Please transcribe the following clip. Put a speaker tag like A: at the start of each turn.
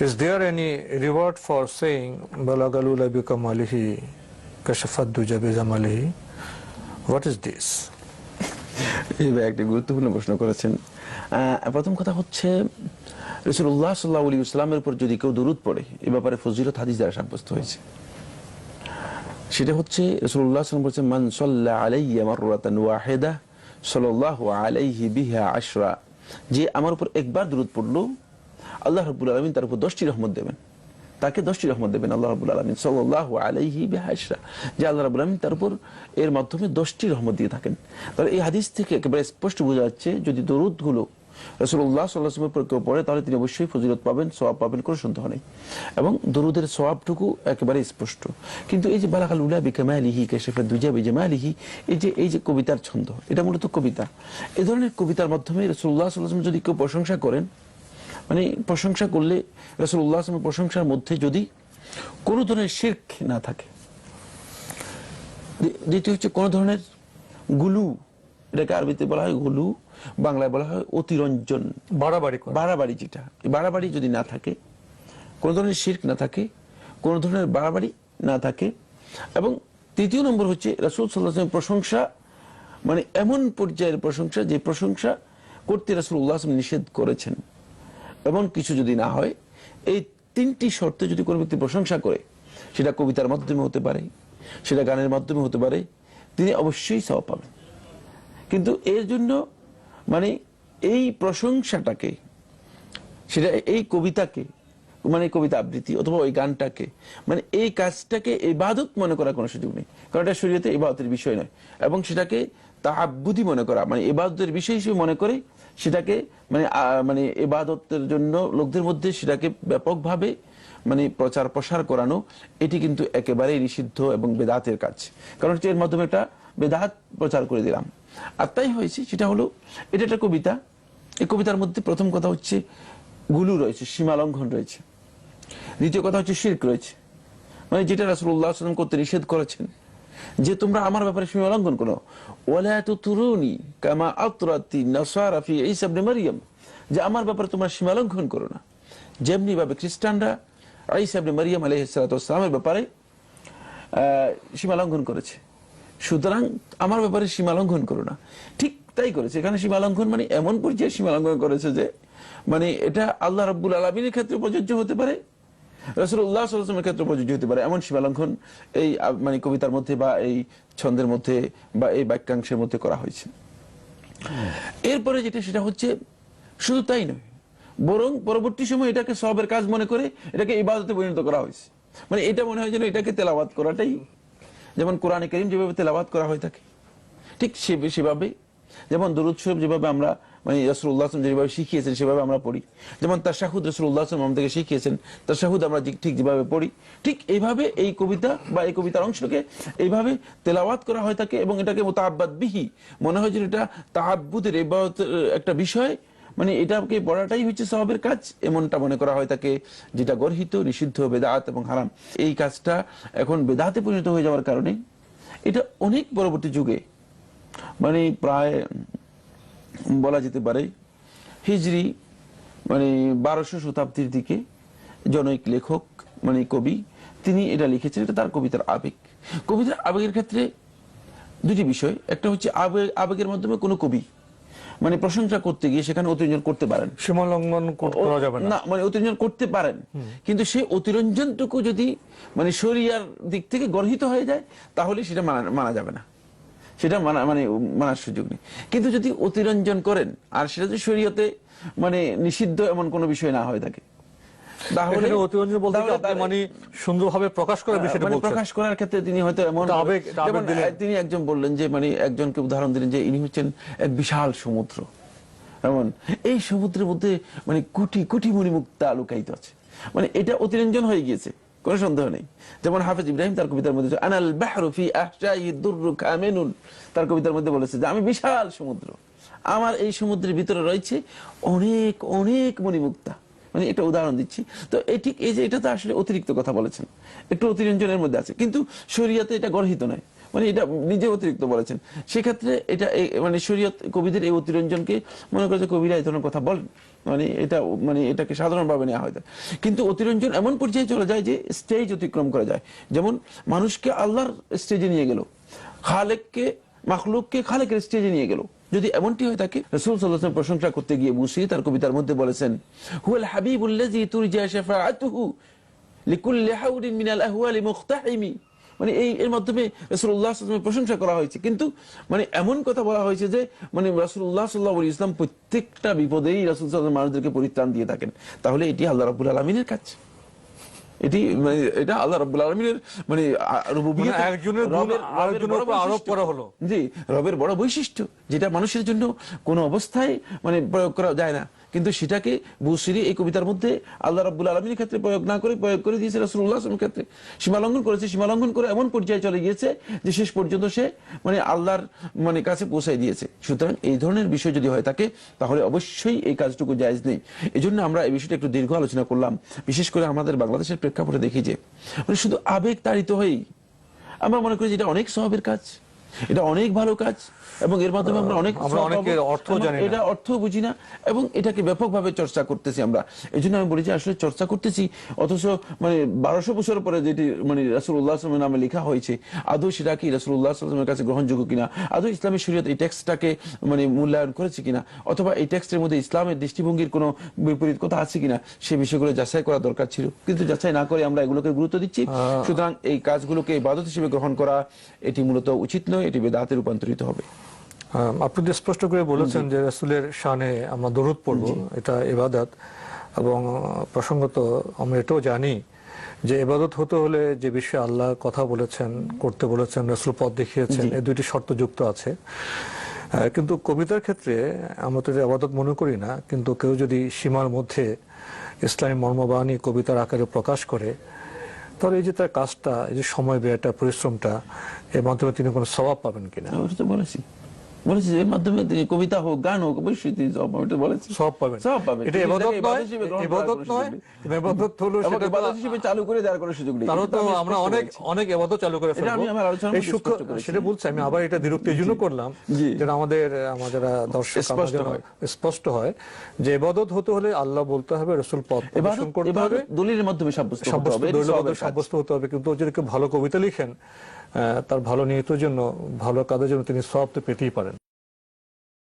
A: Is there any reward for saying Balagalula bikamalihi kashafadduja bizamalihi? What is this?
B: এই একটি গুরুত্বপূর্ণ প্রশ্ন করেছেন প্রথম কথা হচ্ছে রসুল্লাহ সাল্লাহ আলী ইসলামের উপর যদি কেউ দরুদ পড়ে, এ ব্যাপারে ফজিলত হাদিস দ্বারা সাব্যস্ত হয়েছে সেটা হচ্ছে রসুল্লাহ সাল্লাম বলছেন, মান সাল্লাহ আলাইয়া মাররাতান ওয়াহিদা, সাল্লাল্লাহু আলাইহি বিহা আশরা যে আমার উপর একবার দরুদ পড়ল আল্লাহ রাব্বুল আলামিন তার উপর দশটি রহমত দেবেন। তাকে দশটি রহমত দেবেন আল্লাহ রাব্বুল আলামিন। সাল্লাল্লাহু আলাইহি বিহা যে আল্লাহ রাব্বুল আলামিন তার উপর এর মাধ্যমে দশটি রহমত দিয়ে থাকেন। তাহলে এই হাদিস থেকে একেবারে স্পষ্ট বোঝা যাচ্ছে, যদি দরুদগুলো রসুল্লাহ সাল্লাহামের উপর কেউ পড়ে, তাহলে তিনি অবশ্যই ফজিলত পাবেন সোয়াব পাবেন, কোনো সন্দেহ নেই। এবং দরুদের সোয়াবটুকু একেবারে স্পষ্ট। কিন্তু এই যে বালাকাল উলা বিকামালিহি কেশেফা দুজা বিজামালিহি, এই যে এই যে কবিতার ছন্দ, এটা মূলত কবিতা। এ ধরনের কবিতার মাধ্যমে রসুল্লাহ সাল্লাহাম যদি কেউ প্রশংসা করেন মানে প্রশংসা করলে রসুল্লাহ আসলামের প্রশংসার মধ্যে যদি কোনো ধরনের শির্ক না থাকে। দ্বিতীয় হচ্ছে কোনো ধরনের গুলু এটাকে আরবিতে বলা হয় গুলু বাংলায় বলা হয় অতিরঞ্জন।
A: বাড়াবাড়ি
B: বাড়াবাড়ি যেটা। বাড়াবাড়ি যদি না থাকে কোনো ধরনের শির্ক না থাকে কোনো ধরনের বাড়াবাড়ি না থাকে এবং তৃতীয় নম্বর হচ্ছে রাসুল সাল্লাহ প্রশংসা মানে এমন পর্যায়ের প্রশংসা যে প্রশংসা করতে রাসুল উল্লাহ নিষেধ করেছেন। এমন কিছু যদি না হয়, এই তিনটি শর্তে যদি কোনো ব্যক্তি প্রশংসা করে, সেটা কবিতার মাধ্যমে হতে পারে, সেটা গানের মাধ্যমে হতে পারে, তিনি অবশ্যই সব পাবেন। কিন্তু এর জন্য মানে এই প্রশংসাটাকে, সেটা এই কবিতাকে মানে কবিতা আবৃত্তি অথবা ওই গানটাকে মানে এই কাজটাকে ইবাদত মনে করার কোনো সুযোগ নেই। কারণ এটা শরীয়তে ইবাদতের বিষয় নয়। এবং সেটাকে তাহাব্বুদি মনে করা মানে ইবাদতের বিষয় হিসেবে মনে করে সেটাকে মানে মানে ইবাদতের জন্য লোকদের মধ্যে সেটাকে ব্যাপকভাবে মানে প্রচার প্রসার করানো, এটি কিন্তু একেবারেই নিষিদ্ধ এবং বেদাতের কাজ। কারণ এর মাধ্যমে একটা বেদাত প্রচার করে দিলাম। আর তাই হয়েছে, সেটা হলো, এটা একটা কবিতা। এই কবিতার মধ্যে প্রথম কথা হচ্ছে গুলু রয়েছে সীমা লঙ্ঘন রয়েছে। দ্বিতীয় কথা হচ্ছে শির্ক রয়েছে। মানে যেটা রাসুল্লাহ সাল্লাম করতে নিষেধ করেছেন। যে তোমরা আমার ব্যাপারে সীমা লঙ্ঘন করো। তুরুনি কামা আতরাতি নাসারা ফি ঈসা ইবনে যে আমার ব্যাপারে তোমরা সীমা লঙ্ঘন করো না। যেমনি ভাবে খ্রিস্টানরা সালাতু ওয়াস সালামের ব্যাপারে সীমা লঙ্ঘন করেছে। সুতরাং আমার ব্যাপারে সীমা লঙ্ঘন করো না। ঠিক তাই করেছে। এখানে সীমা লঙ্ঘন মানে এমন পর্যায়ে সীমা লঙ্ঘন করেছে যে মানে এটা আল্লাহ রাব্বুল আলমিনের ক্ষেত্রে প্রযোজ্য হতে পারে ক্ষেত্রে প্রযোজ্য হতে পারে। এমন এই মানে কবিতার মধ্যে বা এই ছন্দের মধ্যে বা এই বাক্যাংশের মধ্যে করা হয়েছে। এরপরে যেটা, সেটা হচ্ছে শুধু তাই নয়, বরং পরবর্তী সময় এটাকে সবের কাজ মনে করে এটাকে ইবাদতে পরিণত করা হয়েছে। মানে এটা মনে হয় যেন এটাকে তেলাবাদ করাটাই। যেমন কোরআনে করিম যেভাবে তেলাবাদ করা হয়ে থাকে, ঠিক সেভাবে যেমন দরুদ শরীফ যেভাবে আমরা মানে রসুল্লাহ আসলাম যেভাবে শিখিয়েছেন, সেভাবে আমরা পড়ি। যেমন তার শাহুদ রসুল্লাহ আসলাম আমাদেরকে শিখিয়েছেন তার শাহুদ আমরা ঠিক যেভাবে পড়ি। ঠিক এইভাবে এই কবিতা বা এই কবিতার অংশকে এইভাবে তেলাওয়াত করা হয় থাকে এবং এটাকে মোতাব্বাদ বিহি মনে হয় যে এটা তাহাব্বুদের ইবাদতের একটা বিষয়। মানে এটাকে পড়াটাই হচ্ছে সবের কাজ, এমনটা মনে করা হয় তাকে যেটা গর্হিত, নিষিদ্ধ, বেদাত এবং হারাম। এই কাজটা এখন বেদাতে পরিণত হয়ে যাওয়ার কারণে এটা অনেক পরবর্তী যুগে মানে প্রায় বলা যেতে পারে হিজরি মানে বারোশো শতাব্দীর দিকে জনৈক লেখক মানে কবি তিনি এটা লিখেছেন এটা তার কবিতার আবেগ। কবিতার আবেগের ক্ষেত্রে দুটি বিষয়। একটা হচ্ছে আবেগ আবেগের মাধ্যমে কোনো কবি মানে প্রশংসা করতে গিয়ে সেখানে অতিরঞ্জন করতে পারেন।
A: সীমা লঙ্ঘন কর- করা যাবে না।
B: না মানে অতিরঞ্জন করতে পারেন। কিন্তু সেই অতিরঞ্জনটুকু যদি মানে শরিয়ার দিক থেকে গর্হিত হয়ে যায় তাহলে সেটা মানা মানা যাবে না। সেটা মানা মানে মানার সুযোগ নেই। কিন্তু যদি অতিরঞ্জন করেন আর সেটা যদি শরীয়তে মানে নিষিদ্ধ এমন কোনো বিষয় না হয়ে থাকে তাহলে
A: অতিরঞ্জন বলতে আপনি মানে সুন্দরভাবে প্রকাশ করার বিষয়টা
B: মানে
A: বলছেন?
B: প্রকাশ করার ক্ষেত্রে তিনি হয়তো এমন
A: আবেগ- এটা আবেগ
B: যেমন,
A: দিলে-
B: আহ, তিনি একজন বললেন যে মানে একজনকে উদাহরণ দিলেন যে ইনি হচ্ছেন এক বিশাল সমুদ্র। এমন এই সমুদ্রের মধ্যে মানে কোটি কোটি মণিমুক্তা লুকায়িত আছে। মানে এটা অতিরঞ্জন হয়ে গিয়েছে। কোনো সন্দেহ নেই। যেমন হাফিজ ইব্রাহিম তার কবিতার মধ্যে আনাল বাহরুফি আহশাই দুররু কামিনুন তার কবিতার মধ্যে বলেছে যে, আমি বিশাল সমুদ্র। আমার এই সমুদ্রের ভিতরে রয়েছে অনেক অনেক মণিমুক্তা। মানে এটা উদাহরণ দিচ্ছি। তো এই ঠিক এই যে, এটা তো আসলে অতিরিক্ত কথা বলেছেন। একটু অতিরঞ্জনের মধ্যে আছে। কিন্তু শরিয়াতে এটা গর্হিত নয়। মানে এটা নিজে অতিরিক্ত বলেছেন। সেক্ষেত্রে এটা মানে শরীয়ত কবিদের এই অতিরঞ্জনকে মনে করে কবিরা এই ধরনের কথা বলেন মানে এটা মানে এটাকে সাধারণভাবে নেওয়া হয়। কিন্তু অতিরঞ্জন এমন পর্যায়ে চলে যায় যে স্টেজ অতিক্রম করা যায়। যেমন মানুষকে আল্লাহর স্টেজে নিয়ে গেল, খালেককে, মাখলুককে খালেকের স্টেজে নিয়ে গেল। যদি এমনটি হয়ে থাকে রসুল সাল্লাহ প্রশংসা করতে গিয়ে বুসি তার কবিতার মধ্যে বলেছেন, হুয়াল হাবিবুল্লাজি তুরজা শাফাআতুহু লিকুল্লি হাউরিন মিনাল আহওয়ালি মুখতাহিমি। মানে এই এর মাধ্যমে রসুল্লাহ প্রশংসা করা হয়েছে। কিন্তু মানে এমন কথা বলা হয়েছে যে মানে রসুল্লাহ সাল্লাহ ইসলাম প্রত্যেকটা বিপদেই রসুল সাল্লাহ মানুষদেরকে পরিত্রাণ দিয়ে থাকেন। তাহলে এটি আল্লাহ রাবুল আলমিনের কাজ। এটি মানে এটা আল্লাহ রাব্বুল আলমিনের মানে
A: মানে একজনের গুণ
B: রবের- রবের
A: আরেকজনের উপর আরোপ করা হলো।
B: জি রবের বড় বৈশিষ্ট্য যেটা মানুষের জন্য কোনো অবস্থায় মানে প্রয়োগ করা যায় না। কিন্তু সেটাকে বুসিরি এই কবিতার মধ্যে আল্লাহ রাব্বুল আলমীর ক্ষেত্রে প্রয়োগ না করে প্রয়োগ করে দিয়েছে রসুল্লাহ আসলামের ক্ষেত্রে। সীমালঙ্ঘন করেছে সীমালঙ্ঘন করে এমন পর্যায়ে চলে গিয়েছে যে শেষ পর্যন্ত সে মানে আল্লাহর মানে কাছে পৌঁছায় দিয়েছে। সুতরাং এই ধরনের বিষয় যদি হয় থাকে, তাহলে অবশ্যই এই কাজটুকু জায়জ নেই। এই জন্য আমরা এই বিষয়টা একটু দীর্ঘ আলোচনা করলাম, বিশেষ করে আমাদের বাংলাদেশের প্রেক্ষাপটে দেখি যে মানে শুধু আবেগ তাড়িত হয়েই আমরা মনে করি যে এটা অনেক স্বভাবের কাজ। এটা অনেক ভালো কাজ এবং এর মাধ্যমে আমরা অনেক।
A: অর্থ জানি
B: এটা অর্থ বুঝি না এবং এটাকে ব্যাপকভাবে চর্চা করতেছি আমরা। এই জন্য আমি বলি যে আসলে চর্চা করতেছি অথচ মানে বারোশো বছর পরে যেটি মানে রাসুল্লাহ আসলামের নামে লেখা হয়েছে আদৌ সেটা কি রাসুল্লাহ আসলামের কাছে গ্রহণযোগ্য কিনা? আদৌ ইসলামী শরীয়ত এই টেক্সটটাকে মানে মূল্যায়ন করেছে কিনা? অথবা এই টেক্সটের মধ্যে ইসলামের দৃষ্টিভঙ্গির কোনো বিপরীত কথা আছে কিনা? সে বিষয়গুলো যাচাই করা দরকার ছিল। কিন্তু যাচাই না করে আমরা এগুলোকে গুরুত্ব দিচ্ছি। সুতরাং এই কাজগুলোকে ইবাদত হিসেবে গ্রহণ করা এটি মূলত উচিত নয়। এটি বেদাতে রূপান্তরিত হবে।
A: আপনি যে স্পষ্ট করে বলেছেন যে রাসূলের শানে আমরা দরুদ পড়ব এটা ইবাদত। এবং প্রসঙ্গত আমরা এটাও জানি যে ইবাদত হতে হলে যে বিষয়ে আল্লাহ কথা বলেছেন করতে বলেছেন রাসুল পথ দেখিয়েছেন এই দুইটি শর্ত যুক্ত আছে। কিন্তু কবিতার ক্ষেত্রে আমরা তো এটা আবাদত মনে করি না কিন্তু কেউ যদি সীমার মধ্যে ইসলামী মর্মবাণী কবিতার আকারে প্রকাশ করে তাহলে এই যে তার কাজটা, এই যে সময় ব্যয়টা, পরিশ্রমটা, এর মাধ্যমে তিনি কোনো স্বভাব পাবেন কিনা?
B: বলেছি। বলেছি এর মাধ্যমে কবিতা হোক গান হোক অবশ্যই তিনি সব পাবেন, বলেছি।
A: সব পাবেন।
B: সব পাবেন।
A: এটা ইবাদত নয়
B: হিসেবে গ্রহণ করার
A: ইবাদত নয়
B: সুযোগ নেই।
A: কিন্তু ইবাদত হলো সেটা
B: ইবাদত হিসেবে চালু করে দেওয়ার কোনো সুযোগ নেই।
A: তারও তো
B: আমি
A: আমরা
B: স্পষ্ট
A: অনেক অনেক এবাদত চালু করে ফেলব
B: আমি আমার আলোচনার
A: এই সূক্ষ্ম সেটা বলছি আমি আবার এটা বিরক্তি জন্য করলাম। যেটা আমাদের আমার দর্শক
B: স্পষ্ট হয়।
A: স্পষ্ট হয় যে ইবাদত হতে হলে আল্লাহ বলতে হবে রসুল পথ
B: এবাদত
A: প্রদর্শন করতে হবে।
B: দলিলের মাধ্যমে সাব্যস্ত হবে
A: হতে হবে। কিন্তু যদি কেউ ভালো কবিতা লিখেন তার ভালো নিয়তের জন্য ভালো কাজের জন্য তিনি সব তো পেতেই পারেন।